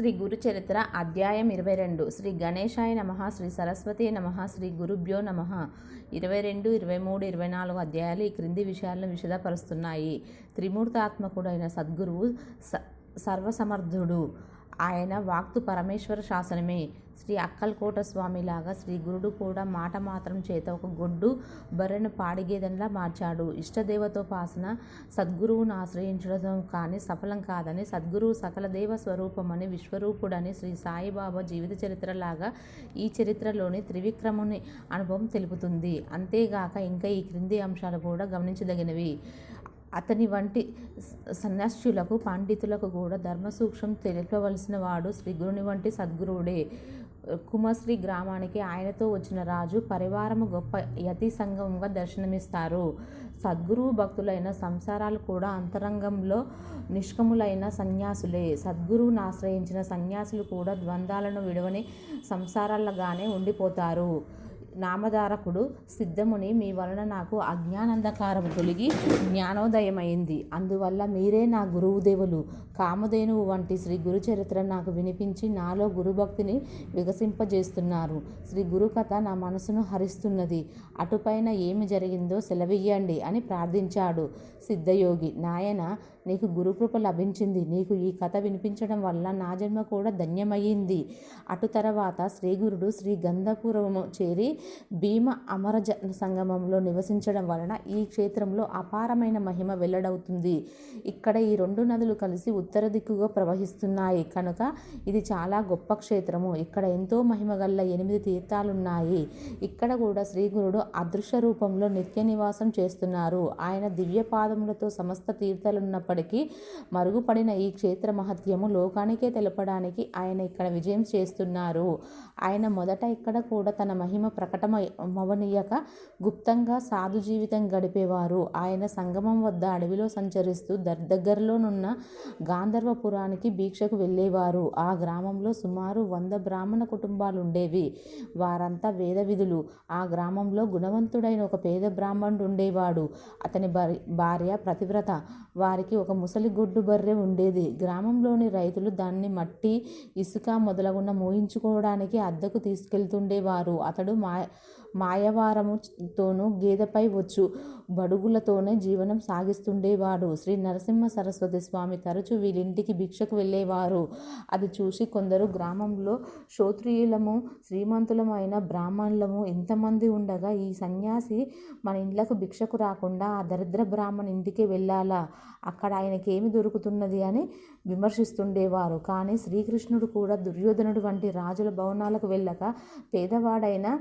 శ్రీ గురు చరిత్ర అధ్యాయం ఇరవై రెండు. శ్రీ గణేశాయ నమ శ్రీ సరస్వతి నమ శ్రీ గురుభ్యో నమ. ఇరవై రెండు ఇరవై మూడు ఇరవై నాలుగు అధ్యాయాలు ఈ క్రింది విషయాలను విశదపరుస్తున్నాయి. త్రిమూర్తాత్మకుడైన సద్గురువు స సర్వసమర్థుడు. ఆయన వాక్తు పరమేశ్వర శాసనమే. శ్రీ అక్కల్కోట స్వామిలాగా శ్రీ గురుడు కూడా మాట మాత్రం చేత ఒక గొడ్డు బర్రెను పాడిగేదన్లా మార్చాడు. ఇష్టదేవతోపాసన సద్గురువును ఆశ్రయించడం కానీ సఫలం కాదని సద్గురువు సకల దేవ స్వరూపమని విశ్వరూపుడని శ్రీ సాయిబాబా జీవిత చరిత్రలాగా ఈ చరిత్రలోని త్రివిక్రముని అనుభవం తెలుపుతుంది. అంతేగాక ఇంకా ఈ క్రింది అంశాలు కూడా గమనించదగినవి. అతని వంటి సన్యాసులకు పండితులకు కూడా ధర్మసూక్ష్మం తెలిపవలసిన వాడు శ్రీ గురుని వంటి సద్గురువుడే కుమశ్రీ గ్రామానికి ఆయనతో వచ్చిన రాజు పరివారము గొప్ప యతి సంఘంగా దర్శనమిస్తారు. సద్గురువు భక్తులైన సంసారాలు కూడా అంతరంగంలో నిష్కములైన సన్యాసులే. సద్గురువును ఆశ్రయించిన సన్యాసులు కూడా ద్వంద్వాలను విడవని సంసారాలగానే ఉండిపోతారు. నామధారకుడు సిద్ధముని మీ వలన నాకు అజ్ఞానంధకారము తొలగి జ్ఞానోదయమైంది. అందువల్ల మీరే నా గురువుదేవులు. కామధేనువు వంటి శ్రీ గురు చరిత్ర నాకు వినిపించి నాలో గురుభక్తిని వికసింపజేస్తున్నారు. శ్రీ గురు కథ నా మనసును హరిస్తున్నది. అటుపైన ఏమి జరిగిందో సెలవియ్యండి అని ప్రార్థించాడు. సిద్ధయోగి నాయన నీకు గురుకృప లభించింది. నీకు ఈ కథ వినిపించడం వల్ల నా జన్మ కూడా ధన్యమయ్యింది. అటు తర్వాత శ్రీగురుడు శ్రీ గంధపురము చేరి భీమ అమరజ సంగమంలో నివసించడం వలన ఈ క్షేత్రంలో అపారమైన మహిమ వెల్లడవుతుంది. ఇక్కడ ఈ రెండు నదులు కలిసి ఉత్తర దిక్కుగా ప్రవహిస్తున్నాయి. కనుక ఇది చాలా గొప్ప క్షేత్రము. ఇక్కడ ఎంతో మహిమ గల్ల ఎనిమిది తీర్థాలున్నాయి. ఇక్కడ కూడా శ్రీగురుడు అదృశ్య రూపంలో నిత్య నివాసం చేస్తున్నారు. ఆయన దివ్య పాదములతో సమస్త తీర్థాలున్నప్పటికీ మరుగుపడిన ఈ క్షేత్ర మహత్యము లోకానికే తెలపడానికి ఆయన ఇక్కడ విజయం చేస్తున్నారు. ఆయన మొదట ఇక్కడ కూడా తన మహిమ ప్రకటమవనీయక గుప్తంగా సాధు జీవితం గడిపేవారు. ఆయన సంగమం వద్ద అడవిలో సంచరిస్తూ దర్ దగ్గరలోనున్న గాంధర్వపురానికి భీక్షకు వెళ్ళేవారు. ఆ గ్రామంలో సుమారు వంద బ్రాహ్మణ కుటుంబాలు ఉండేవి వారంతా వేద విధులు ఆ గ్రామంలో గుణవంతుడైన ఒక పేద బ్రాహ్మణుడు ఉండేవాడు అతని భార్య- భార్య ప్రతివ్రత. వారికి ఒక ముసలి గొడ్డు బర్రె ఉండేది. గ్రామంలోని రైతులు దాన్ని మట్టి ఇసుక మొదలగున మోయించుకోవడానికి అద్దెకు తీసుకెళ్తుండేవారు. అతడు మా మాయవారముతోనూ గేదెపై వచ్చు. బడుగులతోనే జీవనం సాగిస్తుండేవాడు. శ్రీ నరసింహ సరస్వతి స్వామి తరచూ వీళ్ళింటికి భిక్షకు వెళ్ళేవారు. అది చూసి కొందరు గ్రామంలో శ్రోత్రియులము శ్రీమంతులమైన బ్రాహ్మణులము ఇంతమంది ఉండగా ఈ సన్యాసి మన ఇండ్లకు భిక్షకు రాకుండా ఆ దరిద్ర బ్రాహ్మణ ఇంటికి వెళ్ళాలా? అక్కడ ఆయనకేమి దొరుకుతున్నది అని విమర్శిస్తుండేవారు. కానీ శ్రీకృష్ణుడు కూడా దుర్యోధనుడు వంటి రాజుల భవనాలకు వెళ్ళక పేదవాడైన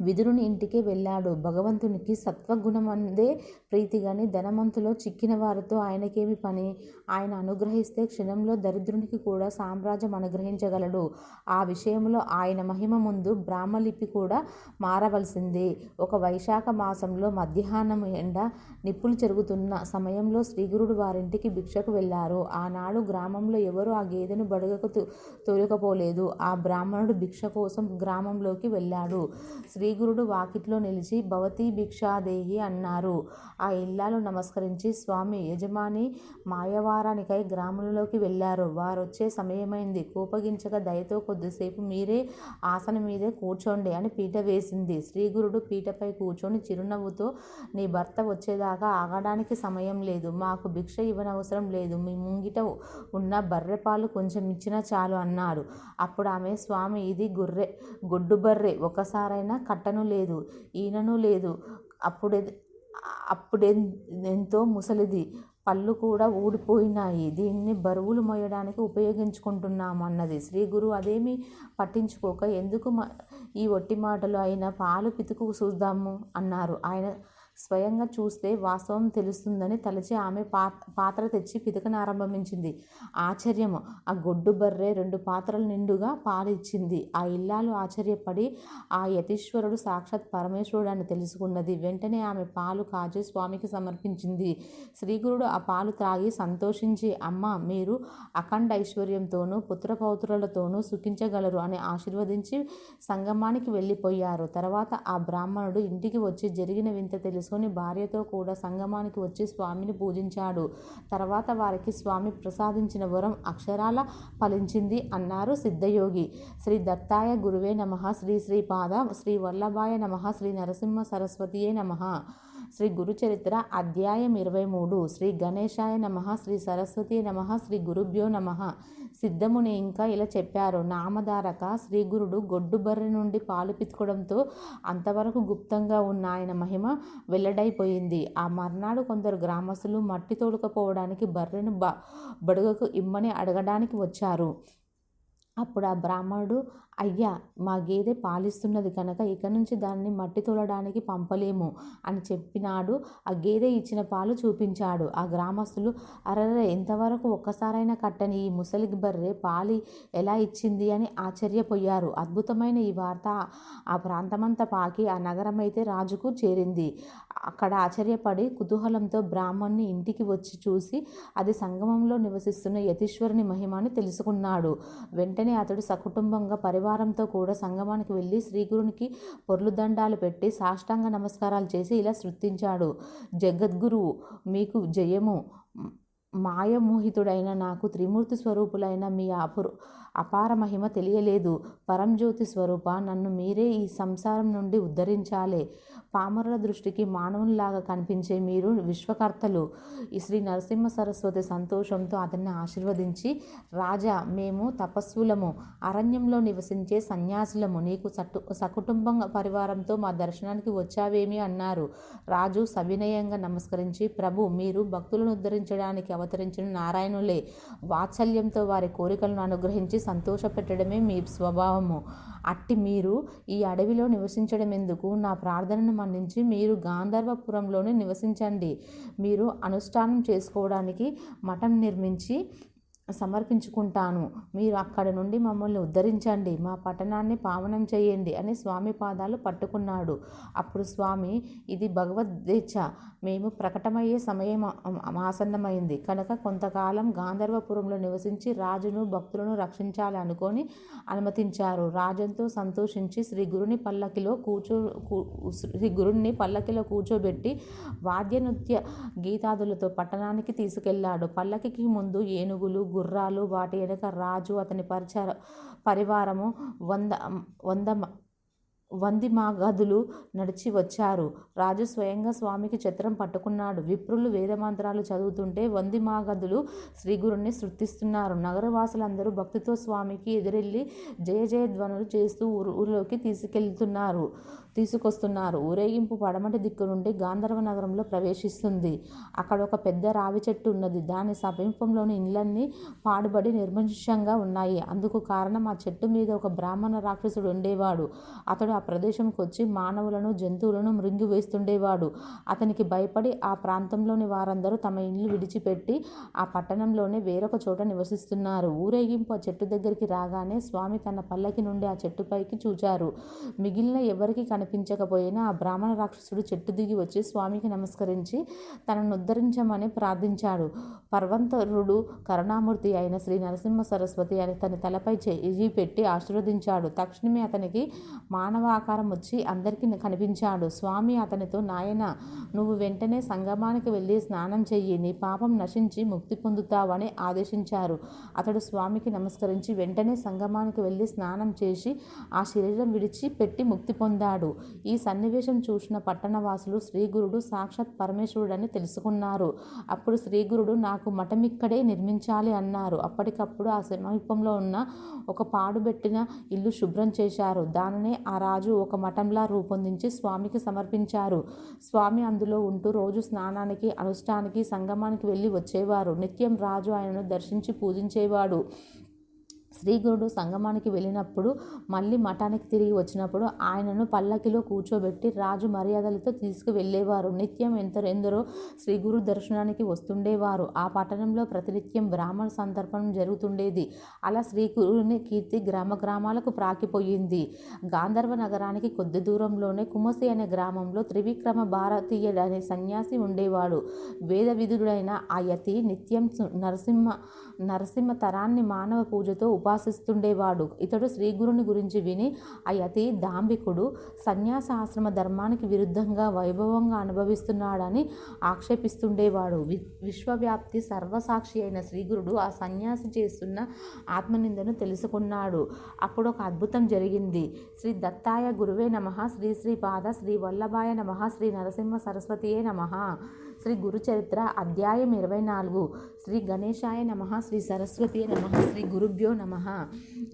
విదురుని ఇంటికి వెళ్ళాడు. భగవంతునికి సత్వగుణమందే ప్రీతిగాని ధనవంతులో చిక్కిన వారితో ఆయనకేమి పని? ఆయన అనుగ్రహిస్తే క్షణంలో దరిద్రునికి కూడా సామ్రాజ్యం అనుగ్రహించగలడు. ఆ విషయంలో ఆయన మహిమ ముందు బ్రాహ్మలిపి కూడా మారవలసిందే. ఒక వైశాఖ మాసంలో మధ్యాహ్నం ఎండ నిప్పులు చెరుగుతున్న సమయంలో శ్రీగురుడు వారింటికి భిక్షకు వెళ్ళారు. ఆనాడు గ్రామంలో ఎవరు ఆ గేదెను బడుగకు తో- తోలుకపోలేదు ఆ బ్రాహ్మణుడు భిక్ష కోసం గ్రామంలోకి వెళ్ళాడు. శ్రీ శ్రీగురుడు వాకిట్లో నిలిచి భవతి భిక్షాదేహి అన్నారు. ఆ ఇల్లాలు నమస్కరించి స్వామి యజమాని మాయవారానికై గ్రామంలోకి వెళ్ళారు. వారొచ్చే సమయమైంది. కోపగించక దయతో కొద్దిసేపు మీరే ఆసనం మీదే కూర్చోండి అని పీట వేసింది. శ్రీగురుడు పీటపై కూర్చొని చిరునవ్వుతో నీ భర్త వచ్చేదాకా ఆగడానికి సమయం లేదు. మాకు భిక్ష ఇవ్వనవసరం లేదు. మీ ముంగిట ఉన్న బర్రె పాలు కొంచెం ఇచ్చినా చాలు అన్నాడు అప్పుడు ఆమె స్వామి ఇది గొర్రె గొడ్డు బర్రె ఒకసారైనా కట్టను లేదు ఈనను లేదు. అప్పుడే అప్పుడే ఎంతో ముసలిది. పళ్ళు కూడా ఊడిపోయినాయి. దీన్ని బరువులు మోయడానికి ఉపయోగించుకుంటున్నాము అన్నది. శ్రీ గురువు అదేమీ పట్టించుకోక ఎందుకు ఈ ఒట్టి మాటలు అయినా పాలు పితుకు చూద్దాము అన్నారు. ఆయన స్వయంగా చూస్తే వాస్తవం తెలుస్తుందని తలచి ఆమె పాత్ర తెచ్చి పితకను ఆరంభించింది. ఆశ్చర్యము. ఆ గొడ్డు బర్రె రెండు పాత్రల నిండుగా పాలిచ్చింది. ఆ ఇల్లాలు ఆశ్చర్యపడి ఆ యతీశ్వరుడు సాక్షాత్ పరమేశ్వరుడు అని తెలుసుకున్నది. వెంటనే ఆమె పాలు కాజే స్వామికి సమర్పించింది. శ్రీగురుడు ఆ పాలు త్రాగి సంతోషించి అమ్మ మీరు అఖండ ఐశ్వర్యంతోనూ పుత్రపౌత్రులతోనూ సుఖించగలరు అని ఆశీర్వదించి సంగమానికి వెళ్ళిపోయారు. తర్వాత ఆ బ్రాహ్మణుడు ఇంటికి వచ్చి జరిగిన వింత తెలుసు తెలుసుకొని భార్యతో కూడా సంగమానికి వచ్చి స్వామిని పూజించాడు. తర్వాత వారికి స్వామి ప్రసాదించిన వరం అక్షరాల ఫలించింది అన్నారు సిద్ధయోగి. శ్రీ దత్తాయ గురువే నమ. శ్రీ శ్రీ పాద శ్రీ వల్లభాయ నమ. శ్రీ నరసింహ సరస్వతియే నమ. శ్రీ గురుచరిత్ర అధ్యాయం ఇరవై మూడు. శ్రీ గణేశాయ నమ. శ్రీ సరస్వతి నమ. శ్రీ గురుభ్యో నమ. సిద్ధముని ఇంకా ఇలా చెప్పారు. నామధారక శ్రీగురుడు గొడ్డు బర్రె నుండి పాలు పితుకడంతో అంతవరకు గుప్తంగా ఉన్న ఆయన మహిమ వెల్లడైపోయింది. ఆ మర్నాడు కొందరు గ్రామస్తులు మట్టి తోడుకపోవడానికి బర్రెను బ బడుగకు ఇమ్మని అడగడానికి వచ్చారు. అప్పుడు ఆ బ్రాహ్మణుడు అయ్యా మా గేదె పాలిస్తున్నది కనుక ఇక నుంచి దాన్ని మట్టి తోలడానికి పంపలేము అని చెప్పినాడు. ఆ గేదె ఇచ్చిన పాలు చూపించాడు. ఆ గ్రామస్తులు అరరే ఇంతవరకు ఒక్కసారైనా కట్టని ఈ ముసలి బర్రె పాలి ఎలా ఇచ్చింది అని ఆశ్చర్యపోయారు. అద్భుతమైన ఈ వార్త ఆ ప్రాంతమంతా పాకి ఆ నగరం అయితే రాజుకు చేరింది. అక్కడ ఆశ్చర్యపడి కుతూహలంతో బ్రాహ్మణ్ణి ఇంటికి వచ్చి చూసి అది సంగమంలో నివసిస్తున్న యతీశ్వరుని మహిమని తెలుసుకున్నాడు. వెంటనే అతడు సకుటుంబంగా పరివారంతో కూడా సంగమానికి వెళ్ళి శ్రీగురునికి పొర్లు దండాలు పెట్టి సాష్టాంగ నమస్కారాలు చేసి ఇలా శృతించాడు జగద్గురువు మీకు జయము. మాయమోహితుడైన నాకు త్రిమూర్తి స్వరూపులైన మీ అపురు అపార మహిమ తెలియలేదు. పరంజ్యోతి స్వరూప నన్ను మీరే ఈ సంసారం నుండి ఉద్ధరించాలే. పామరుల దృష్టికి మానవునిలాగా కనిపించే మీరు విశ్వకర్తలు. శ్రీ నరసింహ సరస్వతి సంతోషంతో అతన్ని ఆశీర్వదించి రాజా మేము తపస్సులము. అరణ్యంలో నివసించే సన్యాసులము. నీకు సటు సకుటుంబం పరివారంతో మా దర్శనానికి వచ్చావేమి అన్నారు. రాజు సవినయంగా నమస్కరించి ప్రభు మీరు భక్తులను ఉద్ధరించడానికి అవతరించిన నారాయణులే. వాత్సల్యంతో వారి కోరికలను అనుగ్రహించి సంతోషపెట్టడమే మీ స్వభావము. అట్టి మీరు ఈ అడవిలో నివసించడం ఎందుకు? నా ప్రార్థనను మన్నించి మీరు గాంధర్వపురంలోనే నివసించండి. మీరు అనుష్ఠానం చేసుకోవడానికి మఠం నిర్మించి సమర్పించుకుంటాను. మీరు అక్కడ నుండి మమ్మల్ని ఉద్ధరించండి. మా పట్టణాన్ని పావనం చేయండి అని స్వామి పాదాలు పట్టుకున్నాడు. అప్పుడు స్వామి ఇది భగవద్దేచ్ఛ మేము ప్రకటమయ్యే సమయం ఆసన్నమైంది. కనుక కొంతకాలం గాంధర్వపురంలో నివసించి రాజును భక్తులను రక్షించాలి అనుకొని అనుమతించారు. రాజంతో సంతోషించి శ్రీ గురుని పల్లకిలో కూర్చో శ్రీ గురుణ్ణి పల్లకిలో కూర్చోబెట్టి వాద్య నృత్య గీతాదులతో పట్టణానికి తీసుకెళ్ళాడు. పల్లకికి ముందు ఏనుగులు గుర్రాలు వాటి వెనుక రాజు అతని పరిచ పరివారము వంద వంద వంది మాగధులు నడిచి వచ్చారు. రాజు స్వయంగా స్వామికి చిత్రం పట్టుకున్నాడు. విప్రులు వేదమంత్రాలు చదువుతుంటే వంది మాగధులు శ్రీగురుణ్ణి శృతిస్తున్నారు నగరవాసులందరూ భక్తితో స్వామికి ఎదురెళ్ళి జయ జయ ధ్వనులు చేస్తూ ఊరు ఊరిలోకి తీసుకెళ్తున్నారు తీసుకొస్తున్నారు. ఊరేగింపు పడమటి దిక్కు నుండి గాంధర్వ నగరంలో ప్రవేశిస్తుంది. అక్కడ ఒక పెద్ద రావి చెట్టు ఉన్నది. దాని సమీపంలోని ఇళ్ళన్నీ పాడుబడి నిర్మంశంగా ఉన్నాయి. అందుకు కారణం ఆ చెట్టు మీద ఒక బ్రాహ్మణ రాక్షసుడు ఉండేవాడు. అతడు ప్రదేశంకి వచ్చి మానవులను జంతువులను మృంగివేస్తుండేవాడు అతనికి భయపడి ఆ ప్రాంతంలోని వారందరూ తమ ఇల్లు విడిచిపెట్టి ఆ పట్టణంలోనే వేరొక చోట నివసిస్తున్నారు. ఊరేగింపు ఆ చెట్టు దగ్గరికి రాగానే స్వామి తన పల్లకి నుండి ఆ చెట్టుపైకి చూచారు. మిగిలిన ఎవరికి కనిపించకపోయినా ఆ బ్రాహ్మణ రాక్షసుడు చెట్టు దిగి వచ్చి స్వామికి నమస్కరించి తనను ఉద్ధరించమని ప్రార్థించాడు. పర్వంతరుడు కరుణామూర్తి అయిన శ్రీ నరసింహ సరస్వతి అని తన తలపై చెయ్యి పెట్టి ఆశీర్వదించాడు. తక్షణమే అతనికి మానవ ఆకారం వచ్చి అందరికీ కనిపించాడు. స్వామి అతనితో నాయన నువ్వు వెంటనే సంగమానికి వెళ్ళి స్నానం చెయ్యి. నీ పాపం నశించి ముక్తి పొందుతావని ఆదేశించారు. అతడు స్వామికి నమస్కరించి వెంటనే సంగమానికి వెళ్ళి స్నానం చేసి ఆ శరీరం విడిచి పెట్టి ముక్తి పొందాడు. ఈ సన్నివేశం చూసిన పట్టణవాసులు శ్రీగురుడు సాక్షాత్ పరమేశ్వరుడని తెలుసుకున్నారు. అప్పుడు శ్రీగురుడు నాకు మఠం ఇక్కడే నిర్మించాలి అన్నారు. అప్పటికప్పుడు ఆ సమీపంలో ఉన్న ఒక పాడుబెట్టిన ఇల్లు శుభ్రం చేశారు. దానినే ఆ రాజు ఒక మఠంలా రూపొందించి స్వామికి సమర్పించారు. స్వామి అందులో ఉంటూ రోజు స్నానానికి అనుష్ఠానికి సంగమానికి వెళ్ళి వచ్చేవారు. నిత్యం రాజు ఆయనను దర్శించి పూజించేవాడు. శ్రీగురుడు సంగమానికి వెళ్ళినప్పుడు మళ్ళీ మఠానికి తిరిగి వచ్చినప్పుడు ఆయనను పల్లకిలో కూర్చోబెట్టి రాజు మర్యాదలతో తీసుకువెళ్ళేవారు. నిత్యం ఎంత ఎందరో శ్రీగురు దర్శనానికి వస్తుండేవారు. ఆ పట్టణంలో ప్రతినిత్యం బ్రాహ్మణ సందర్భం జరుగుతుండేది. అలా శ్రీగురుని కీర్తి గ్రామ గ్రామాలకు ప్రాకిపోయింది. గాంధర్వ నగరానికి కొద్ది దూరంలోనే కుమసి అనే గ్రామంలో త్రివిక్రమ భారతీయుడు అనే సన్యాసి ఉండేవాడు. వేద విధుడైన ఆ యతి నిత్యం నరసింహ నరసింహ తరాన్ని మానవ పూజతో ఉపాసిస్తుండేవాడు. ఇతడు శ్రీగురుని గురించి విని ఆ యతి దాంభికుడు సన్యాసాశ్రమ ధర్మానికి విరుద్ధంగా వైభవంగా అనుభవిస్తున్నాడని ఆక్షేపిస్తుండేవాడు. వి విశ్వవ్యాప్తి సర్వసాక్షి అయిన శ్రీగురుడు ఆ సన్యాసి చేస్తున్న ఆత్మనిందను తెలుసుకున్నాడు. అప్పుడు ఒక అద్భుతం జరిగింది. శ్రీ దత్తాయ గురువే నమ శ్రీ శ్రీ పాద శ్రీ వల్లభాయ నమ శ్రీ నరసింహ సరస్వతియే నమ. శ్రీ గురుచరిత్ర అధ్యాయం ఇరవై నాలుగు. శ్రీ గణేశాయ నమ శ్రీ సరస్వతి నమ శ్రీ గురుభ్యో నమ.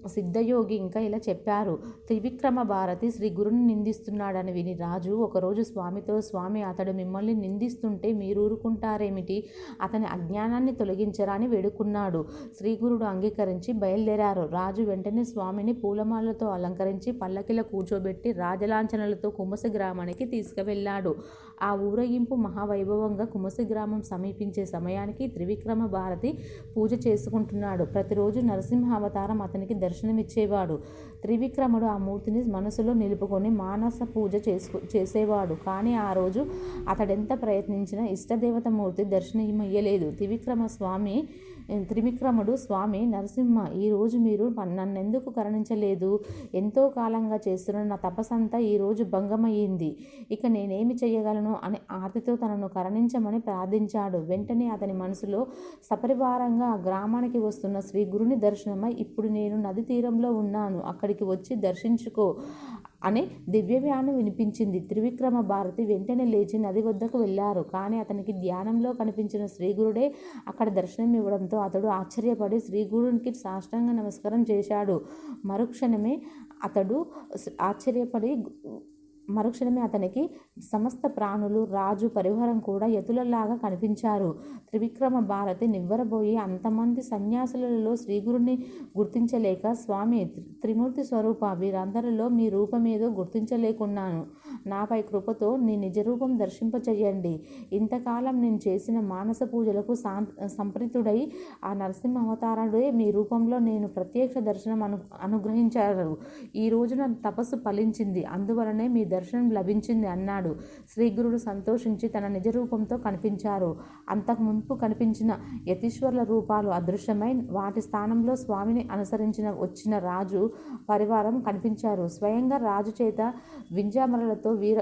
సిద్ధయోగి ఇంకా ఇలా చెప్పారు త్రివిక్రమ భారతి శ్రీ గురుని నిందిస్తున్నాడని విని రాజు ఒకరోజు స్వామితో స్వామి అతడు మిమ్మల్ని నిందిస్తుంటే మీరు ఊరుకుంటారేమిటి? అతని అజ్ఞానాన్ని తొలగించరా? అని వేడుకున్నాడు. శ్రీగురుడు అంగీకరించి బయలుదేరారు. రాజు వెంటనే స్వామిని పూలమాలతో అలంకరించి పల్లకిలో కూర్చోబెట్టి రాజలాంఛనలతో కుమసి గ్రామానికి తీసుకువెళ్ళాడు. ఆ ఊరేగింపు మహావైభవంగా కుమసి గ్రామం సమీపించే సమయానికి త్రివిక్రమ భారతి పూజ చేసుకుంటున్నాడు. ప్రతిరోజు నరసింహ అవతారం అతనికి దర్శనమిచ్చేవాడు. త్రివిక్రముడు ఆ మూర్తిని మనసులో నిలుపుకొని మానస పూజ చేసుకు చేసేవాడు. కానీ ఆ రోజు అతడెంత ప్రయత్నించినా ఇష్టదేవత మూర్తి దర్శనమియ్యలేదు. త్రివిక్రమ స్వామి త్రివిక్రముడు స్వామి నరసింహ ఈరోజు మీరు నన్నెందుకు కరుణించలేదు? ఎంతో కాలంగా చేస్తున్న నా తపస్సంతా ఈరోజు భంగమయ్యింది. ఇక నేనేమి చేయగలను అని ఆర్తితో తనను కరుణించమని ప్రార్థించాడు. వెంటనే అతని మనసులో సపరివారంగా ఆ గ్రామానికి వస్తున్న శ్రీ గురుని దర్శనమై ఇప్పుడు నేను నది తీరంలో ఉన్నాను. అక్కడికి వచ్చి దర్శించుకో అని దివ్యవ్యానం వినిపించింది. త్రివిక్రమ భారతి వెంటనే లేచి నది వద్దకు వెళ్ళారు. కానీ అతనికి ధ్యానంలో కనిపించిన శ్రీగురుడే అక్కడ దర్శనం ఇవ్వడంతో అతడు ఆశ్చర్యపడి శ్రీగురునికి సాష్టాంగ నమస్కారం చేశాడు. మరుక్షణమే అతడు ఆశ్చర్యపడి మరుక్షణమే అతనికి సమస్త ప్రాణులు రాజు పరివారం కూడా ఎతులలాగా కనిపించారు. త్రివిక్రమ భారతి నివ్వరబోయి అంతమంది సన్యాసులలో శ్రీగురుని గుర్తించలేక స్వామి త్రిమూర్తి స్వరూప వీరందరిలో మీ రూపమేదో గుర్తించలేకున్నాను. నాపై కృపతో నీ నిజ రూపం దర్శింపచేయండి. ఇంతకాలం నేను చేసిన మానస పూజలకు సాం సంప్రీతుడై ఆ నరసింహ అవతారుడే మీ రూపంలో నేను ప్రత్యక్ష దర్శనం అను అనుగ్రహించారు. ఈ రోజున తపస్సు ఫలించింది. అందువలనే మీ దర్శనం లభించింది అన్నాడు. శ్రీగురుడు సంతోషించి తన నిజ రూపంతో కనిపించారు. అంతకు మునుపు కనిపించిన యతీశ్వర్ల రూపాలు అదృశ్యమై వాటి స్థానంలో స్వామిని అనుసరించిన వచ్చిన రాజు పరివారం కనిపించారు. స్వయంగా రాజు చేత వింజామరలతో వీర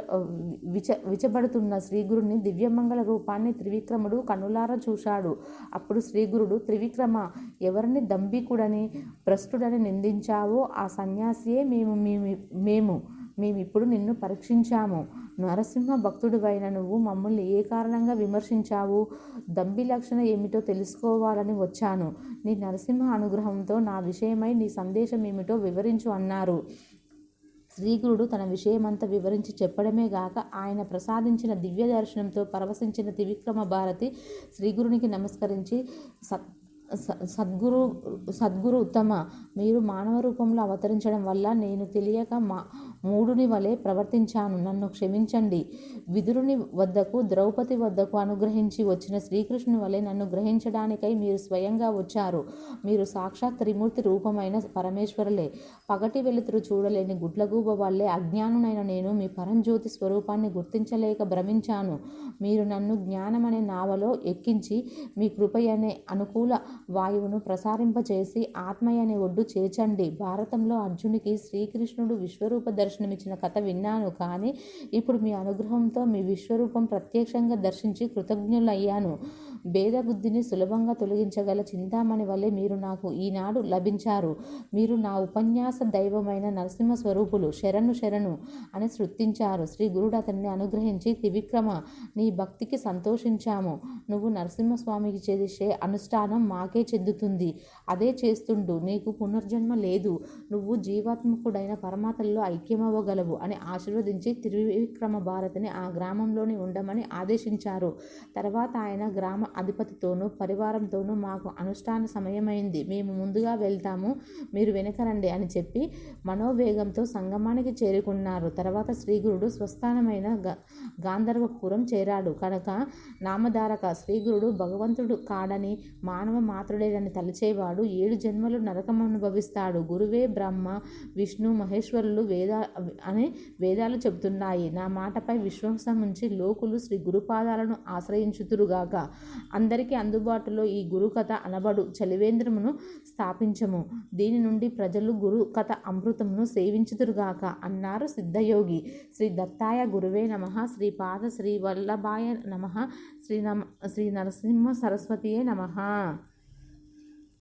విచ విచబడుతున్న శ్రీగురుని దివ్యమంగళ రూపాన్ని త్రివిక్రముడు కనులారా చూశాడు. అప్పుడు శ్రీగురుడు త్రివిక్రమ ఎవరిని దంభికుడని భ్రష్టుడని నిందించావో ఆ సన్యాసియే మేము మేము మేమిప్పుడు నిన్ను పరీక్షించాము. నరసింహ భక్తుడివైన నువ్వు మమ్మల్ని ఏ కారణంగా విమర్శించావు? దంబి లక్షణ ఏమిటో తెలుసుకోవాలని వచ్చాను. నీ నరసింహ అనుగ్రహంతో నా విషయమై నీ సందేశం ఏమిటో వివరించు అన్నారు. శ్రీగురుడు తన విషయమంతా వివరించి చెప్పడమే గాక ఆయన ప్రసాదించిన దివ్య దర్శనంతో పరవశించిన త్రివిక్రమ భారతి శ్రీగురునికి నమస్కరించి సత్ సద్గురు సద్గురు ఉత్తమ మీరు మానవ రూపంలో అవతరించడం వల్ల నేను తెలియక మా మూడుని వలె ప్రవర్తించాను. నన్ను క్షమించండి. విదురుని వద్దకు ద్రౌపది వద్దకు అనుగ్రహించి వచ్చిన శ్రీకృష్ణుని వలె నన్ను గ్రహించడానికై మీరు స్వయంగా వచ్చారు. మీరు సాక్షాత్ త్రిమూర్తి రూపమైన పరమేశ్వరులే. పగటి వెలుతురు చూడలేని గుడ్లగూబ వల్లే అజ్ఞానునైన నేను మీ పరంజ్యోతి స్వరూపాన్ని గుర్తించలేక భ్రమించాను. మీరు నన్ను జ్ఞానం అనే నావలో ఎక్కించి మీ కృపయనే అనుకూల వాయువును ప్రసారింపచేసి ఆత్మయనే ఒడ్డు చేర్చండి. భారతంలో అర్జునికి శ్రీకృష్ణుడు విశ్వరూప దర్శనమిచ్చిన కథ విన్నాను కానీ ఇప్పుడు మీ అనుగ్రహంతో మీ విశ్వరూపం ప్రత్యక్షంగా దర్శించి కృతజ్ఞులయ్యాను. భేద బుద్ధిని సులభంగా తొలగించగల చింతామణి వల్లే మీరు నాకు ఈనాడు లభించారు. మీరు నా ఉపన్యాస దైవమైన నరసింహ స్వరూపులు శరణు శరణు అని శృతించారు శ్రీ గురుడు అతన్ని అనుగ్రహించి త్రివిక్రమ నీ భక్తికి సంతోషించాము. నువ్వు నరసింహస్వామికి చేసే అనుష్ఠానం మాకే చెందుతుంది. అదే చేస్తుండు. నీకు పునర్జన్మ లేదు. నువ్వు జీవాత్మకుడైన పరమాత్మలో ఐక్యమవ్వగలవు అని ఆశీర్వదించి త్రివిక్రమ భారతిని ఆ గ్రామంలోనే ఉండమని ఆదేశించారు. తర్వాత ఆయన గ్రామ అధిపతితోనూ పరివారంతోనూ మాకు అనుష్ఠాన సమయమైంది. మేము ముందుగా వెళ్తాము మీరు వెనకరండి అని చెప్పి మనోవేగంతో సంగమానికి చేరుకున్నారు. తర్వాత శ్రీగురుడు స్వస్థానమైన గాంధర్వపురం చేరాడు. కనుక నామధారక శ్రీగురుడు భగవంతుడు కాడని మానవ మాతృడేనని తలచేవాడు. ఏడు జన్మలు నరకం అనుభవిస్తాడు గురువే బ్రహ్మ విష్ణు మహేశ్వరులు వేద అని వేదాలు చెబుతున్నాయి. నా మాటపై విశ్వాసం ఉంచి లోకులు శ్రీ గురుపాదాలను ఆశ్రయించుతురుగాక అందరికీ అందుబాటులో ఈ గురుకథ అనబడు. చలివేంద్రమును స్థాపించము. దీని నుండి ప్రజలు గురు కథ అమృతమును సేవించుతురుగాక అన్నారు సిద్ధయోగి. శ్రీ దత్తాయ గురువే నమ. శ్రీ పాద శ్రీ వల్లభాయ నమ. శ్రీ నమ శ్రీ నరసింహ సరస్వతియే నమ.